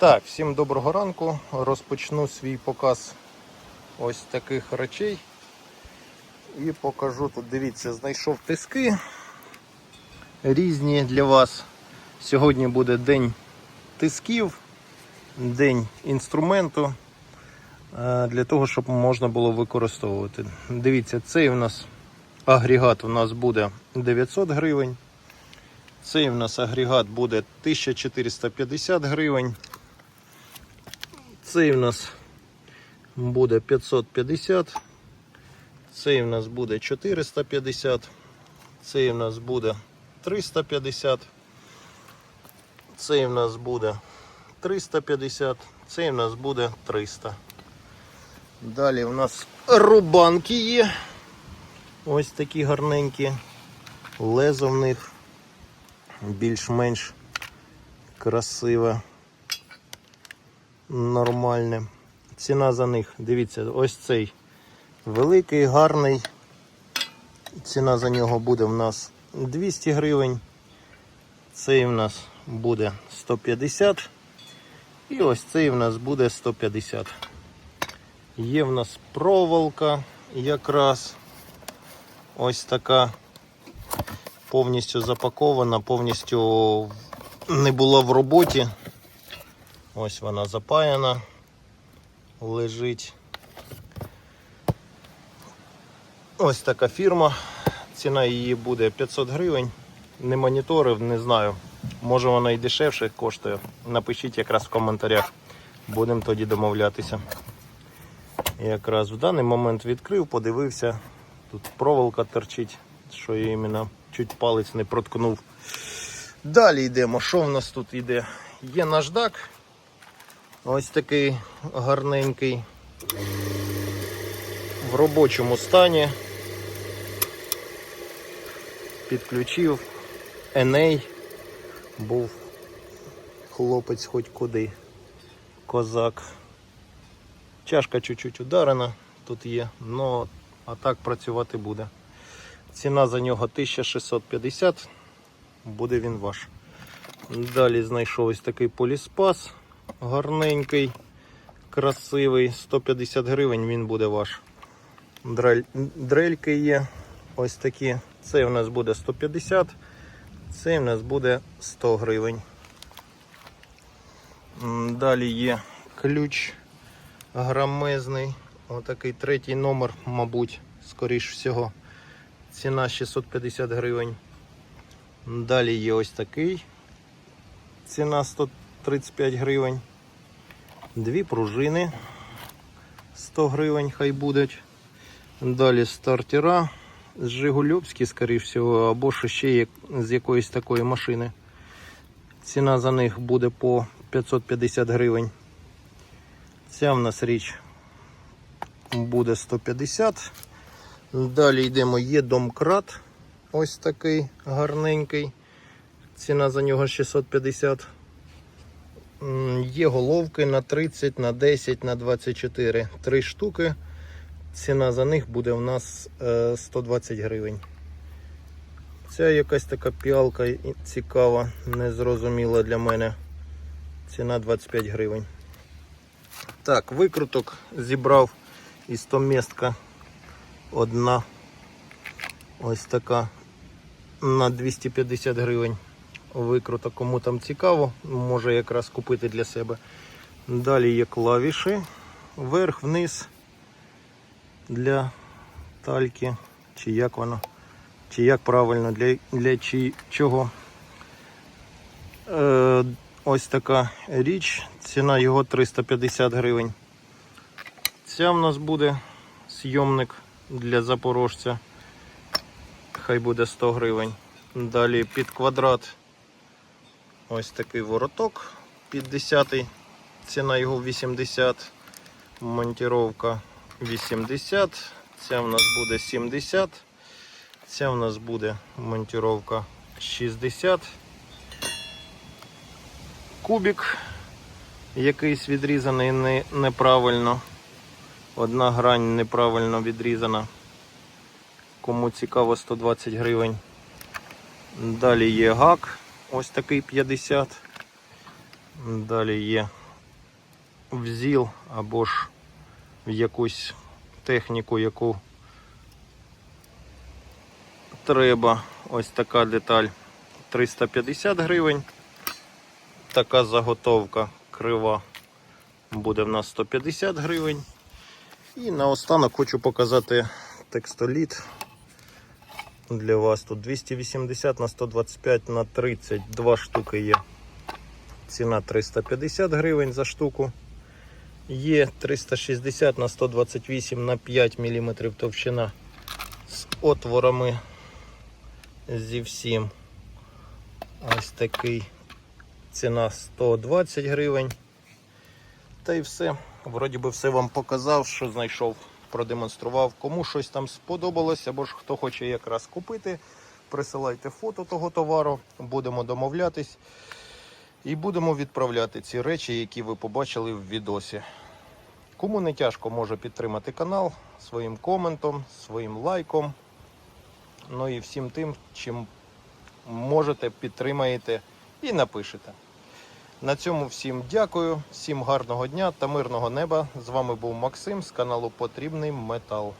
Так, всім доброго ранку. Розпочну свій показ ось таких речей. І покажу тут, дивіться, знайшов тиски різні для вас. Сьогодні буде день тисків, день інструменту е, для того, щоб можна було використовувати. Дивіться, цей у нас агрегат у нас буде 900 гривень. Цей у нас агрегат буде 1450 гривень. Цей у нас буде 550. Цей у нас буде 450. Цей у нас буде 350. Цей у нас буде 350. Цей у нас буде 300. Далі у нас рубанки є. Ось такі гарненькі. Лезо в них більш-менш красиве, нормальне. Ціна за них, дивіться, ось цей великий, гарний. Ціна за нього буде в нас 200 гривень. Цей в нас буде 150. І ось цей в нас буде 150. Є в нас проволока якраз ось така повністю запакована, повністю не була в роботі. Ось вона запаяна, лежить. Ось така фірма. Ціна її буде 500 гривень. Не моніторив, не знаю. Може вона і дешевше коштує. Напишіть якраз в коментарях. Будемо тоді домовлятися. Якраз в даний момент відкрив, подивився. Тут проволока торчить, що я іменно чуть палець не проткнув. Далі йдемо. Що в нас тут йде? Є наждак. Ось такий гарненький. В робочому стані. Підключив Еней. Був хлопець хоч куди. Козак. Чашка чуть-чуть ударена тут є, но а так працювати буде. Ціна за нього 1650, буде він ваш. Далі знайшов ось такий поліспас, гарненький, красивий, 150 гривень він буде ваш. Дрель, дрельки є ось такі. Цей у нас буде 150, цей у нас буде 100 гривень. Далі є ключ грамезний. Отакий третій номер, мабуть, скоріш всього. Ціна 650 гривень. Далі є ось такий. Ціна 135 гривень. Дві пружини 100 гривень хай будуть. Далі стартера з Жигульовські, скоріш всього, або ще з якоїсь такої машини. Ціна за них буде по 550 гривень. Ця в нас річ буде 150. Далі йдемо, є домкрат. Ось такий гарненький. Ціна за нього 650. М, Є головки на 30, на 10, на 24. Три штуки. Ціна за них буде у нас е, 120 гривень. Ця якась така піалка цікава, незрозуміла для мене. Ціна 25 гривень. Так, викруток зібрав із томістка одна ось така на 250 гривень. Викруток, кому там цікаво, може якраз купити для себе. Далі є клавіші, вверх, вниз для тальки, чи як воно, чи як правильно, для, для чи, чого. Е, ось така річ, ціна його 350 гривень. Ця в нас буде зйомник для запорожця. Хай буде 100 гривень. Далі під квадрат ось такий вороток 50 ціна його 80. Монтіровка 80. Ця в нас буде 70. Ця в нас буде монтіровка 60. Кубик якийсь відрізаний не, неправильно. Одна грань неправильно відрізана. Кому цікаво 120 гривень. Далі є гак, ось такий 50. Далі є в ЗІЛ або ж в якусь техніку, яку треба. Ось така деталь 350 гривень. Така заготовка крива буде в нас 150 гривень. І наостанок хочу показати текстоліт для вас. Тут 280 на 125 на 30, два штуки є. Ціна 350 гривень за штуку. Є 360 на 128 на 5 мм товщина з отворами зі всім. Ось такий ціна 120 гривень. Та й все. Вроді би все вам показав, що знайшов, продемонстрував. Кому щось там сподобалось, або ж хто хоче якраз купити, присилайте фото того товару, будемо домовлятись. І будемо відправляти ці речі, які ви побачили в відосі. Кому не тяжко може підтримати канал своїм коментом, своїм лайком. Ну і всім тим, чим можете, підтримаєте і напишете. На цьому всім дякую, всім гарного дня та мирного неба. З вами був Максим з каналу Потрібний Метал.